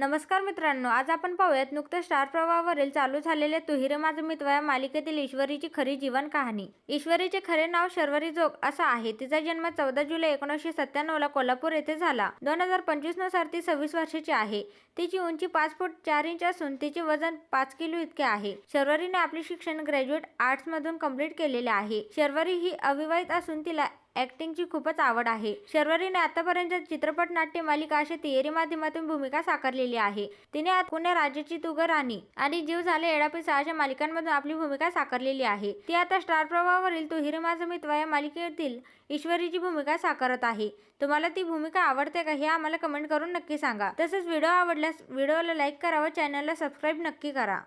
नमस्कार मित्रांनो आज आपण पाहूयात नुकतं स्टार प्रवाहावरील चालू झालेल्या तुहिरे माझं मित्र या मालिकेतील ईश्वरीची खरी जीवन कहाणी. ईश्वरीचे खरे नाव शर्वरी जोग असं आहे. तिचा जन्म चौदा जुलै एकोणीसशे सत्त्याण्णवला कोल्हापूर येथे झाला. दोन हजार पंचवीसनुसार ती सव्वीस वर्षाची आहे. तिची उंची पाच फूट चार इंच असून तिचे वजन पाच किलो इतके आहे. शर्वरीने आपले शिक्षण ग्रॅज्युएट आर्ट्स मधून कंप्लीट केलेले आहे. शर्वरी ही अविवाहित असून तिला ॲक्टिंगची खूपच आवड आहे. शर्वरीने आतापर्यंत चित्रपट नाट्य मालिका अशा तिहेरी माध्यमातून भूमिका साकारलेली आहे. तिने आत पुणे राज्याची तुगर राणी आणि जीव झाले एडापी अशा मालिकांमधून आपली भूमिका साकारलेली आहे. ती आता स्टार प्रवाहावरील तुहिरी माझं मित्र या मालिकेतील ईश्वरीची भूमिका साकारत आहे. तुम्हाला ती भूमिका आवडते का हे आम्हाला कमेंट करून नक्की सांगा. तसंच व्हिडिओ आवडल्यास व्हिडिओला लाईक करा व चॅनलला सबस्क्राईब नक्की करा.